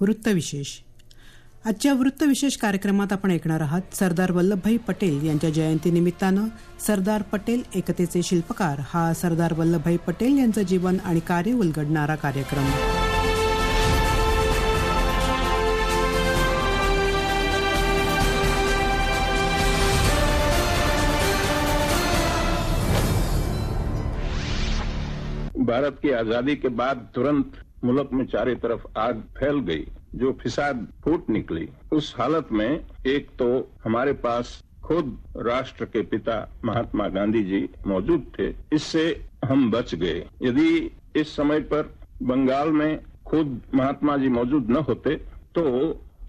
वृत्तविशेष. आजच्या वृत्तविशेष कार्यक्रमात आपण ऐकणार आहात सरदार वल्लभभाई पटेल यांच्या जयंतीनिमित्तानं सरदार पटेल एकतेचे शिल्पकार. हा सरदार वल्लभभाई पटेल यांचं जीवन आणि कार्य उलगडणारा कार्यक्रम. भारत की आजादी के बाद तुरंत मुल्क में चारों तरफ़ आग फैल गई, जो फिसाद फूट निकली। उस हालत में एक तो हमारे पास खुद राष्ट्र के पिता महात्मा गांधी जी मौजूद थे। इससे हम बच गए। यदि इस समय पर बंगाल में खुद महात्मा जी मौजूद न होते तो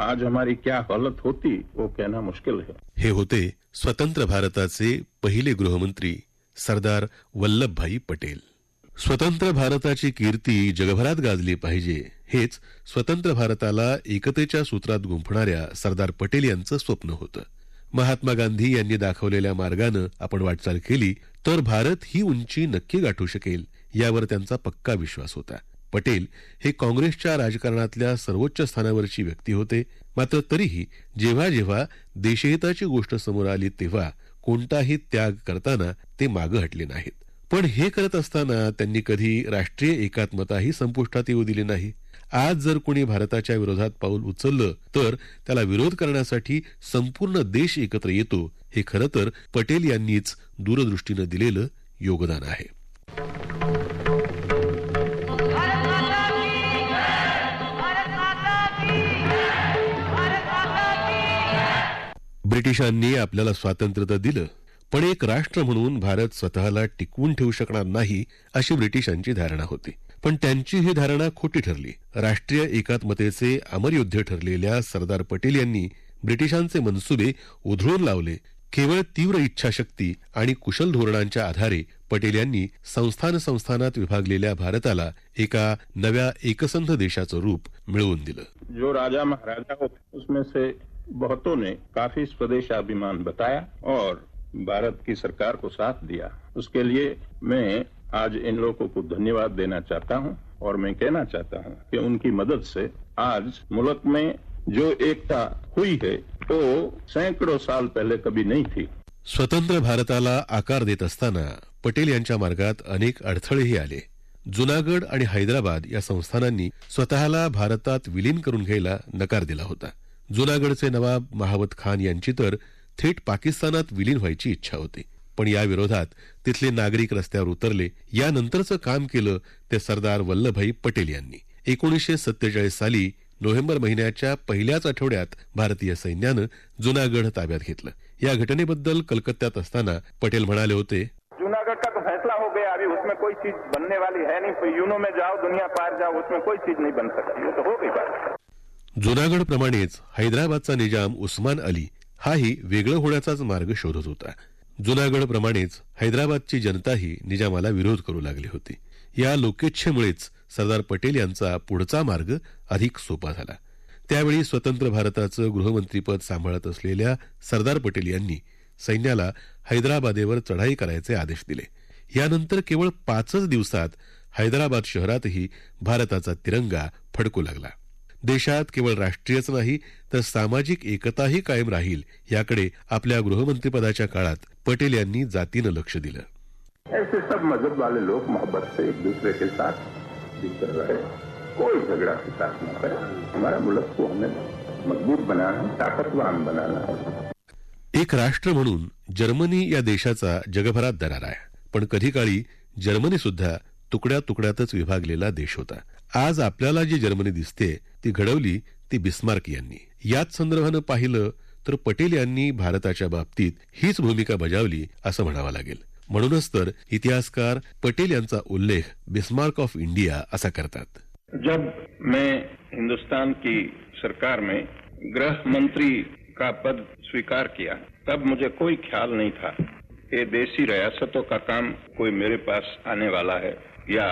आज हमारी क्या हालत होती, वो कहना मुश्किल है। हे होते, स्वतंत्र भारत भारताचे पहिले गृहमंत्री सरदार वल्लभभाई पटेल। स्वतंत्र भारताची कीर्ती जगभरात गाजली पाहिजे हेच स्वतंत्र भारताला एकतेच्या सूत्रात गुंफणाऱ्या सरदार पटेल यांचं स्वप्न होतं. महात्मा गांधी यांनी दाखवलेल्या मार्गानं आपण वाटचाल केली तर भारत ही उंची नक्की गाठू शकेल यावर त्यांचा पक्का विश्वास होता. पटेल हे काँग्रेसच्या राजकारणातल्या सर्वोच्च स्थानावरची व्यक्ती होते मात्र तरीही जेव्हा जेव्हा देशहिताची गोष्ट समोर आली तेव्हा कोणताही त्याग करताना ते मागं हटले नाहीत. पण हे करत असताना त्यांनी कधी राष्ट्रीय एकात्मताही संपुष्टात येऊ दिली नाही. आज जर कोणी भारताच्या विरोधात पाऊल उचललं तर त्याला विरोध करण्यासाठी संपूर्ण देश एकत्र येतो हे खरं तर पटेल यांनीच दूरदृष्टीनं दिलेलं योगदान आहे. ब्रिटिशांनी आपल्याला स्वातंत्र्य तर दिलं पण एक राष्ट्र म्हणून भारत स्वतःला टिकवून ठेवू शकणार नाही अशी ब्रिटिशांची धारणा होती. पण त्यांची ही धारणा खोटी ठरली. राष्ट्रीय एकात्मतेचे अमरयोद्धे ठरलेल्या सरदार पटेल यांनी ब्रिटिशांचे मनसुबे उधळून लावले. केवळ तीव्र इच्छाशक्ती आणि कुशल धोरणांच्या आधारे पटेल यांनी संस्थान संस्थानात विभागलेल्या भारताला एका नव्या एकसंध देशाचं रूप मिळवून दिलं. जो राजा महाराजा होते उसमें से बहुतों ने काफी स्वदेशाभिमान बताया और भारत की सरकार को साथ दिया। उसके लिए मैं आज इन लोगों को धन्यवाद देना चाहता हूं और मैं कहना चाहता हूं कि उनकी मदद से आज मुल्क में जो एकता हुई है वो सैकड़ों साल पहले कभी नहीं थी। स्वतंत्र भारताला आकार देत असताना पटेल यांच्या मार्गात अनेक अडथळेही आले. जुनागड आणि हैदराबाद या संस्थानांनी स्वतःला भारतात विलीन करून घ्यायला नकार दिला होता. जुनागडचे नवाब महावत खान यांची तर थेट पाकिस्तानात विलीन व्हायची इच्छा होती. पण या विरोधात तिथले नागरिक रस्त्यावर उतरले. यानंतरचं काम केलं ते सरदार वल्लभभाई पटेल यांनी. एकोणीसशे सत्तेचाळीस साली नोव्हेंबर महिन्याच्या पहिल्याच आठवड्यात भारतीय सैन्यानं जुनागड ताब्यात घेतलं. या घटनेबद्दल कलकत्त्यात असताना पटेल म्हणाले होते जूनागढ़ का तो फैसला हो गया अभी उसमें कोई चीज बनने वाली है नहीं यूनो में जाओ दुनिया पार जाओ उसमें कोई चीज नहीं बन सकती। वो तो हो गई बात। जुनागड प्रमाणेच हैदराबादचा निजाम उस्मान अली हाही वेगळं होण्याचाच मार्ग शोधत होता. जुनागडप्रमाणेच हैदराबादची जनताही निजामाला विरोध करू लागली होती. या लोकेच्छेमुळेच सरदार पटेल यांचा पुढचा मार्ग अधिक सोपा झाला. त्यावेळी स्वतंत्र भारताचं गृहमंत्रीपद सांभाळत असलेल्या सरदार पटेल यांनी सैन्याला हैदराबादेवर चढाई करायचे आदेश दिले. यानंतर केवळ पाचच दिवसात हैदराबाद शहरातही भारताचा तिरंगा फडकू लागला. देशात केवळ राष्ट्रीयच नाही तर सामाजिक एकताही कायम राहील याकडे आपल्या गृहमंत्रीपदाच्या काळात पटेल यांनी जातीनं लक्ष दिलं. ऐसे सब मजहब वाले लोग मोहब्बत से एक दूसरे के साथ रहे कोई झगड़ा के साथ न हमारा मुल्क को हमें मजबूत बनाना ताकतवान बनाना है। एक राष्ट्र म्हणून जर्मनी या देशाचा जगभरात दरार आहे पण कधी काळी जर्मनी सुद्धा तुकड्या तुकड्यातच विभागलेला देश होता. आज आपल्याला जी जर्मनी दिसते ती घडवली ती बिस्मार्क यांनी. याच संदर्भानं पाहिलं तर पटेल यांनी भारताच्या बाबतीत हीच भूमिका बजावली असं म्हणावं लागेल. म्हणूनच तर इतिहासकार पटेल यांचा उल्लेख बिस्मार्क ऑफ इंडिया असा करतात. जब मैं हिंदुस्तान की सरकार में गृह मंत्री का पद स्वीकार किया तब मुझे कोई ख्याल नहीं था ये देसी रियासतों का काम कोई मेरे पास आने वाला है। या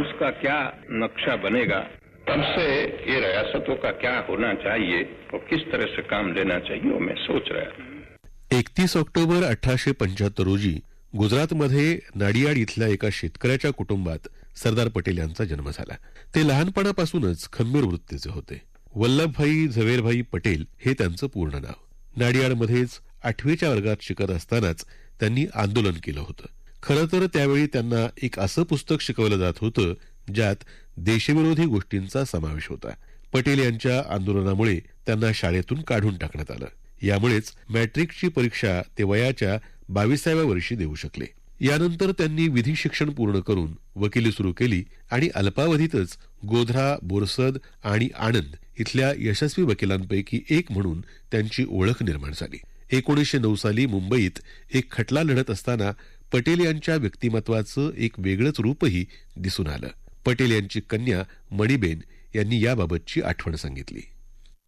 उसका क्या नक्शा बनेगा? तब से ये रियासतों का क्या होना चाहिए? और किस तरह से काम लेना चाहिए वो मैं सोच रहा एकतीस ऑक्टोबर अठराशे पंच्याहत्तर रोजी गुजरातमध्ये नाडियाड इथल्या एका शेतकऱ्याच्या कुटुंबात सरदार पटेल यांचा जन्म झाला. ते लहानपणापासूनच खंबीर वृत्तीचे होते. वल्लभभाई झवेरभाई पटेल हे त्यांचं पूर्ण नाव. नाडियाडमध्येच आठवीच्या वर्गात शिकत असतानाच त्यांनी आंदोलन केलं होतं. खरं तर त्यावेळी त्यांना एक असं पुस्तक शिकवलं जात होतं ज्यात देशविरोधी गोष्टींचा समावेश होता. पटेल यांच्या आंदोलनामुळे त्यांना शाळेतून काढून टाकण्यात आलं. यामुळेच मॅट्रिकची परीक्षा ते वयाच्या बावीसाव्या वर्षी देऊ शकले. यानंतर त्यांनी विधी शिक्षण पूर्ण करून वकिली सुरू केली आणि अल्पावधीतच गोध्रा बोरसद आणि आनंद इथल्या यशस्वी वकिलांपैकी एक म्हणून त्यांची ओळख निर्माण झाली. एकोणीसशे नऊ साली मुंबईत एक खटला लढत असताना पटेल यांच्या व्यक्तिमत्वाचं एक वेगळंच रूपही दिसून आलं. पटेल यांची कन्या मणिबेन यांनी याबाबतची आठवण सांगितली.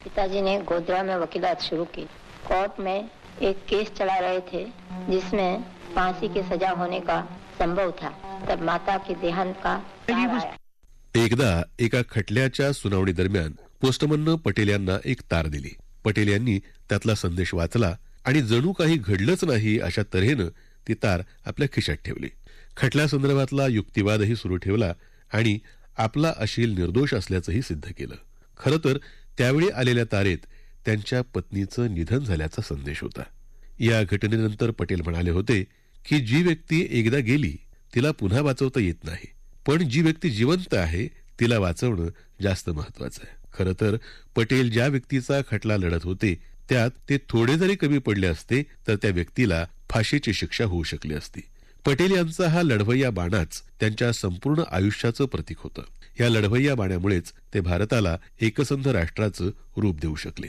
पिताजी ने गोधरा में वकीलात शुरू की. कोर्ट में एक केस चला रहे थे जिसमें फांसी की सजा होने का संभव था। तब माता के देहांत का। एकदा एका खटल्याच्या सुनावणी दरम्यान पोस्टमननं पटेल यांना एक तार दिली. पटेल यांनी त्यातला संदेश वाचला आणि जणू काही घडलंच नाही अशा तऱ्हेनं ती तार आपल्या खिशात ठेवली. खटल्यासंदर्भातला युक्तिवादही सुरू ठेवला आणि आपला अशील निर्दोष असल्याचंही सिद्ध केलं. खरं तर त्यावेळी आलेल्या तारेत त्यांच्या पत्नीचं निधन झाल्याचा संदेश होता. या घटनेनंतर पटेल म्हणाले होते की जी व्यक्ती एकदा गेली तिला पुन्हा वाचवता येत नाही. पण जी व्यक्ती जिवंत आहे तिला वाचवणं जास्त महत्वाचं आहे. खरं तर पटेल ज्या व्यक्तीचा खटला लढत होते त्यात ते थोडे जरी कमी पडले असते तर त्या व्यक्तीला फाशीची शिक्षा होऊ शकली असती. पटेल यांचा हा लढवय्या बाणाच त्यांच्या संपूर्ण आयुष्याचं प्रतीक होतं. या लढवय्या बाण्यामुळेच ते भारताला एकसंध राष्ट्राचं रूप देऊ शकले.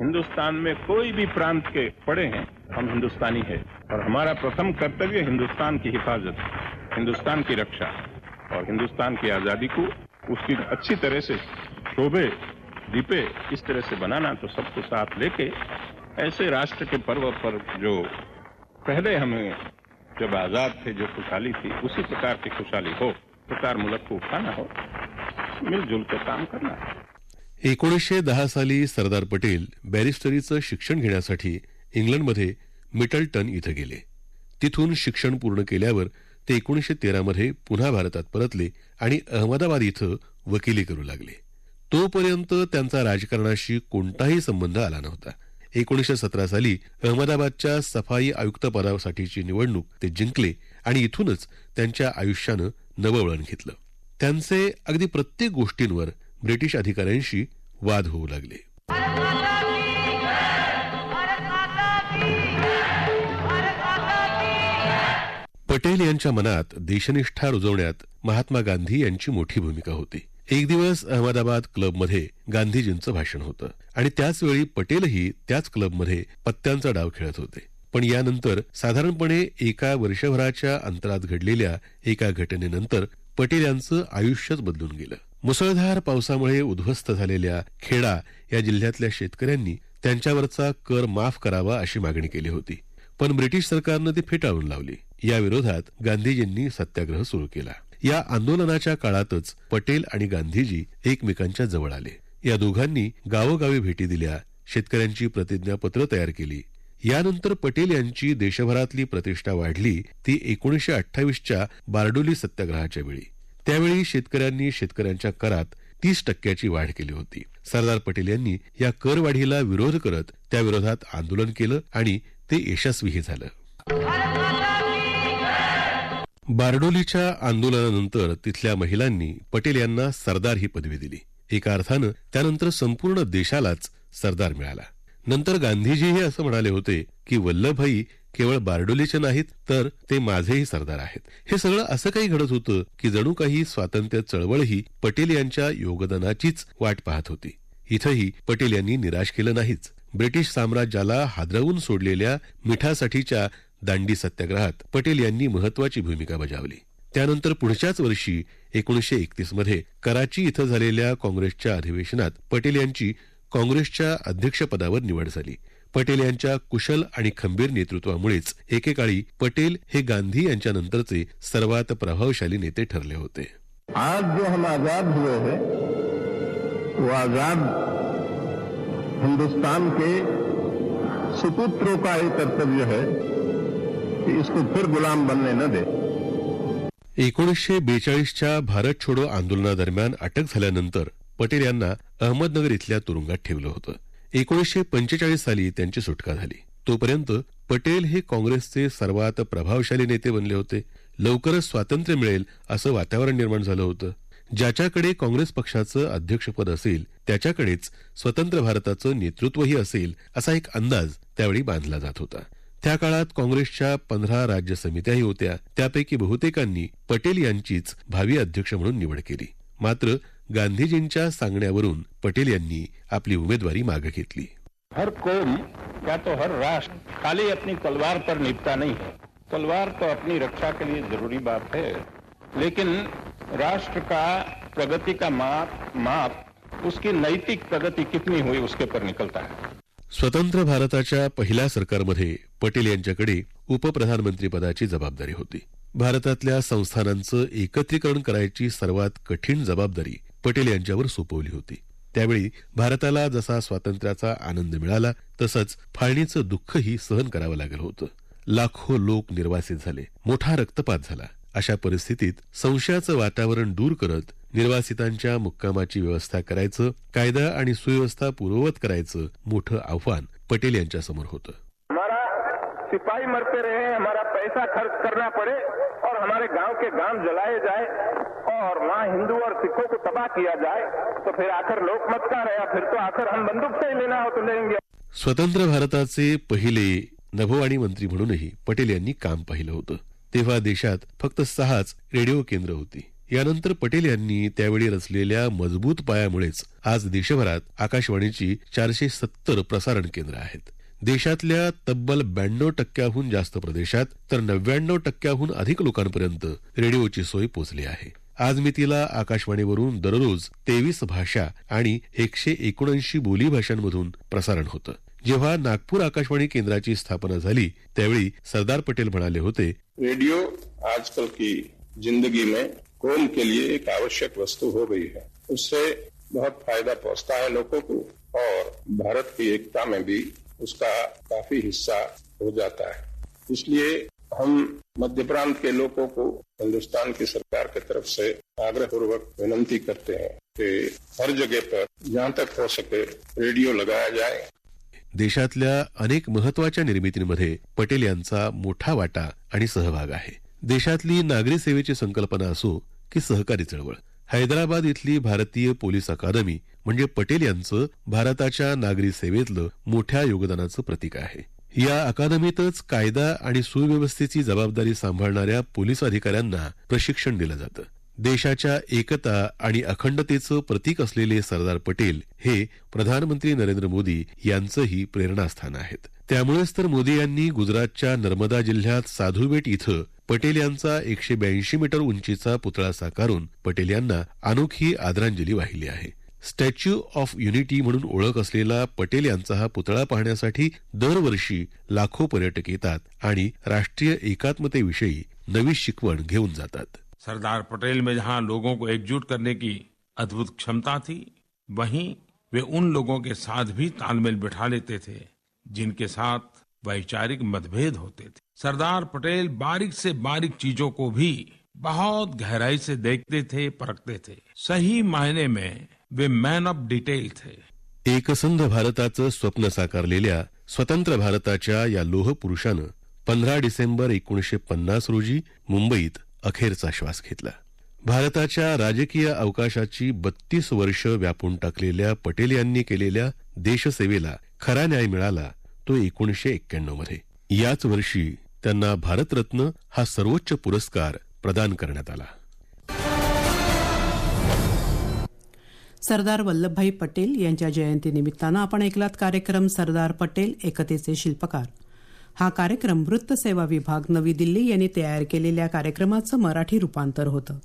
हिंदुस्तान में कोई भी प्रांत के पड़े हैं, हम हिंदुस्तानी हैं और हमारा प्रथम कर्तव्य हिंदुस्तान की हिफाजत, हिंदुस्तान की रक्षा और हिंदुस्तान की आज़ादी को उसकी अच्छी तरह से शोभे, दीपे इस तरह से बनाना तो सबको साथ लेके ऐसे राष्ट्र के पर्व पर जो पहले हमें जब आजाद थे जो खुशहाली थी उसी प्रकार की खुशहाली हो प्रकार मुलक को उठाना हो मिलजुल कर काम करना हो। एकोणीसशे दहा साली सरदार पटेल बॅरिस्टरीचं शिक्षण घेण्यासाठी इंग्लंडमध्ये मिटलटन इथं गेले. तिथून शिक्षण पूर्ण केल्यावर ते एकोणीसशे तेरामध्ये पुन्हा भारतात परतले आणि अहमदाबाद इथं वकिली करू लागले. तोपर्यंत त्यांचा राजकारणाशी कोणताही संबंध आला नव्हता. एकोणीसशे सतरा साली अहमदाबादच्या सफाई आयुक्त पदासाठीची निवडणूक ते जिंकले आणि इथूनच त्यांच्या आयुष्यानं नवं वळण घेतलं. त्यांचे अगदी प्रत्येक गोष्टींवर ब्रिटिश अधिकाऱ्यांशी वाद होऊ लागले. पटेल यांच्या मनात देशनिष्ठा रुजवण्यात महात्मा गांधी यांची मोठी भूमिका होती. एक दिवस अहमदाबाद क्लबमध्ये गांधीजींचं भाषण होतं. आणि त्याचवेळी पटेलही त्याच क्लबमध्ये पत्त्यांचा डाव खेळत होते. पण यानंतर साधारणपणे एका वर्षभराच्या अंतरात घडलेल्या एका घटनेनंतर पटेल यांचं आयुष्यच बदलून गेलं. मुसळधार पावसामुळे उद्ध्वस्त झालेल्या खेडा या जिल्ह्यातल्या शेतकऱ्यांनी त्यांच्यावरचा कर माफ करावा अशी मागणी केली होती. पण ब्रिटिश सरकारनं ती फेटाळून लावली. या विरोधात गांधीजींनी सत्याग्रह सुरू केला. या आंदोलनाच्या काळातच पटेल आणि गांधीजी एकमेकांच्या जवळ आले. या दोघांनी गावोगावी भेटी दिल्या शेतकऱ्यांची प्रतिज्ञापत्र तयार केली. यानंतर पटेल यांची देशभरातली प्रतिष्ठा वाढली ती एकोणीशे अठ्ठावीसच्या बारडोली सत्याग्रहाच्या वेळी. त्यावेळी शेतकऱ्यांनी शेतकऱ्यांच्या करात तीस टक्क्याची वाढ केली होती. सरदार पटेल यांनी या करवाढीला विरोध करत त्याविरोधात आंदोलन केलं आणि ते यशस्वीही झालं. बारडोलीच्या आंदोलनानंतर तिथल्या महिलांनी पटेल यांना सरदार ही पदवी दिली. एका अर्थानं त्यानंतर संपूर्ण देशालाच सरदार मिळाला. नंतर गांधीजी हे असं म्हणाले होते की वल्लभभाई केवळ बारडोलीचे नाहीत तर ते माझेही सरदार आहेत. हे सगळं असं काही घडत होतं की जणू काही स्वातंत्र्य चळवळही पटेल यांच्या योगदानाचीच वाट पाहत होती. इथंही पटेल यांनी निराश केलं नाहीच. ब्रिटिश साम्राज्याला हादरवून सोडलेल्या मिठासाठीच्या दांडी सत्याग्रहात पटेल यांनी महत्वाची भूमिका बजावली. त्यानंतर पुढच्याच वर्षी एकोणीसशे एकतीसमध्ये कराची इथं झालेल्या काँग्रेसच्या अधिवेशनात पटेल यांची काँग्रेसच्या अध्यक्षपदावर निवड झाली. पटेल यांच्या कुशल आणि खंबीर नेतृत्वामुळेच एकेकाळी पटेल हे गांधी यांच्या नंतरचे सर्वात प्रभावशाली नेते ठरले होते. आज जो हम आजाद हुए हैं वो आजाद हिंदुस्तान के सुपुत्रों का एक कर्तव्य है। इसको फिर गुलाम बनने न दे। एकोणीसशे बेचाळीसच्या भारत छोडो आंदोलनादरम्यान अटक झाल्यानंतर पटेल यांना अहमदनगर इथल्या तुरुंगात ठेवलं होतं. एकोणीसशे पंचेचाळीस साली त्यांची सुटका झाली. तोपर्यंत पटेल हे काँग्रेसचे सर्वात प्रभावशाली नेते बनले होते. लवकरच स्वातंत्र्य मिळेल असं वातावरण निर्माण झालं होतं. ज्याच्याकडे काँग्रेस पक्षाचं अध्यक्षपद असेल त्याच्याकडेच स्वतंत्र भारताचं नेतृत्वही असेल असा एक अंदाज त्यावेळी बांधला जात होता. त्या काळात काँग्रेसच्या पंधरा राज्य समित्याही होत्या. त्यापैकी बहुतेकांनी पटेल यांचीच भावी अध्यक्ष म्हणून निवड केली. मात्र गांधीजींच्या सांगण्यावरून पटेल यांनी आपली उमेदवारी मागे घेतली. हर कोम या तो हर राष्ट्र खाली अपनी तलवार पर निपटा नहीं है. तलवार तो अपनी रक्षा के लिए जरूरी बात है लेकिन राष्ट्र का प्रगति का माप माप उसकी नैतिक प्रगति कितनी हुई उसके पर निकलता है। स्वतंत्र भारताच्या पहिल्या सरकारमध्ये पटेल यांच्याकडे उपप्रधानमंत्रीपदाची जबाबदारी होती. भारतातल्या संस्थानांचं एकत्रीकरण करायची सर्वात कठीण जबाबदारी पटेल यांच्यावर सोपवली होती. त्यावेळी भारताला जसा स्वातंत्र्याचा आनंद मिळाला तसंच फाळणीचं दुःखही सहन करावं लागलं होतं. लाखो लोक निर्वासित झाले मोठा रक्तपात झाला. अशा परिस्थितीत संशयाचं वातावरण दूर करत निर्वासितांच्या मुक्कामाची व्यवस्था करायचं कायदा आणि सुव्यवस्था पूर्ववत करायचं मोठं आव्हान पटेल यांच्या समोर होतं. हमारा सिपाही मरते रहे हमारा पैसा खर्च करना पड़े और हमारे गांव के गांव जलाए जाए और वहाँ हिंदू और सिखों को तबाह किया जाए तो फिर आखिर लोक मत का रहा फिर तो आखिर हम बंदूक से ही लेना हो तो लेंगे। स्वतंत्र भारताचे पहिले नभोवाणी मंत्री म्हणूनही पटेल यांनी काम पाहिलं होतं. तेव्हा देशात फक्त सहाच रेडिओ केंद्र होती. यानंतर पटेल यांनी त्यावेळी रचलेल्या मजबूत पायामुळेच आज देशभरात आकाशवाणीची चारशे सत्तर प्रसारण केंद्र आहेत. देशातल्या तब्बल ब्याण्णव टक्क्याहून जास्त प्रदेशात तर नव्याण्णव टक्क्याहून अधिक लोकांपर्यंत रेडिओची सोय पोचली आहे. आज मी तिला आकाशवाणीवरून दररोज तेवीस भाषा आणि एकशे एकोणऐंशी बोली भाषांमधून प्रसारण होतं. जेव्हा नागपूर आकाशवाणी केंद्राची स्थापना झाली त्यावेळी सरदार पटेल म्हणाले होते रेडिओ आजकल की जिंदगी में कौम के लिए एक आवश्यक वस्तु हो गई है। उससे बहुत फ़ायदा पहुँचता है लोगों को और भारत की एकता में भी उसका काफ़ी हिस्सा हो जाता है। इसलिए हम मध्य प्रांत के लोगों को हिंदुस्तान की सरकार की तरफ़ से आग्रह पूर्वक विनंती करते हैं कि हर जगह पर जहाँ तक हो सके रेडियो लगाया जाए। देशातल्या अनेक महत्वाच्या निर्मितींमध्ये पटेल यांचा मोठा वाटा आणि सहभाग आहे. देशातली नागरी सेवेची संकल्पना असो की सहकारी चळवळ. हैदराबाद इथली भारतीय पोलीस अकादमी म्हणजे पटेल यांचं भारताच्या नागरी सेवेतलं मोठ्या योगदानाचं प्रतीक आहे. या अकादमीतच कायदा आणि सुव्यवस्थेची जबाबदारी सांभाळणाऱ्या पोलीस अधिकाऱ्यांना प्रशिक्षण दिलं जातं. देशाच्या एकता आणि अखंडतेचं प्रतीक असलेले सरदार पटेल हे प्रधानमंत्री नरेंद्र मोदी यांचंही प्रेरणास्थान आहेत. त्यामुळेच तर मोदी यांनी गुजरातच्या नर्मदा जिल्ह्यात साधुबेट इथं पटेल यांचा एकशे ब्याऐंशी मीटर उंचीचा पुतळा साकारून पटेल यांना अनोखी आदरांजली वाहिली आहे. स्टॅच्यू ऑफ युनिटी म्हणून ओळख असलेला पटेल यांचा हा पुतळा पाहण्यासाठी दरवर्षी लाखो पर्यटक येतात आणि राष्ट्रीय एकात्मतेविषयी नवी शिकवण घेऊन जातात. सरदार पटेल में जहां लोगों को एकजुट करने की अद्भुत क्षमता थी वहीं वे उन लोगों के साथ भी तालमेल बिठा लेते थे जिनके साथ वैचारिक मतभेद होते थे। सरदार पटेल बारीक से बारीक चीजों को भी बहुत गहराई से देखते थे परखते थे। सही मायने में वे मैन ऑफ डिटेल थे। एकसंध भारताचं स्वप्न साकारलेल्या स्वतंत्र भारताच्या या लोह पुरुषानं पंधरा डिसेंबर एकोणीशे पन्नास रोजी मुंबईत अखेरचा श्वास घेतला. भारताच्या राजकीय अवकाशाची बत्तीस वर्ष व्यापून टाकलेल्या पटेल यांनी केलेल्या देशसेवेला खरा न्याय मिळाला तो एकोणीशे एक्क्याण्णवमध्ये याच वर्षी त्यांना भारतरत्न हा सर्वोच्च पुरस्कार प्रदान करण्यात आला. सरदार वल्लभभाई पटेल यांच्या जयंतीनिमित्तानं आपण ऐकलात कार्यक्रम सरदार पटेल एकतेचे शिल्पकार. हा कार्यक्रम वृत्तसेवा विभाग नवी दिल्ली यांनी तयार केलेल्या कार्यक्रमाचं मराठी रूपांतर होतं.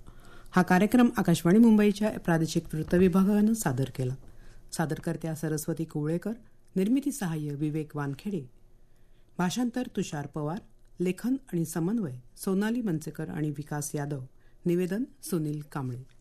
हा कार्यक्रम आकाशवाणी मुंबईच्या प्रादेशिक वृत्त विभागानं सादर केला. सादरकर्त्या सरस्वती कुवळेकर निर्मिती सहाय्य विवेक वानखेडे. भाषांतर तुषार पवार लेखन आणि समन्वय सोनाली मनसेकर आणि विकास यादव. निवेदन सुनील कांबळे.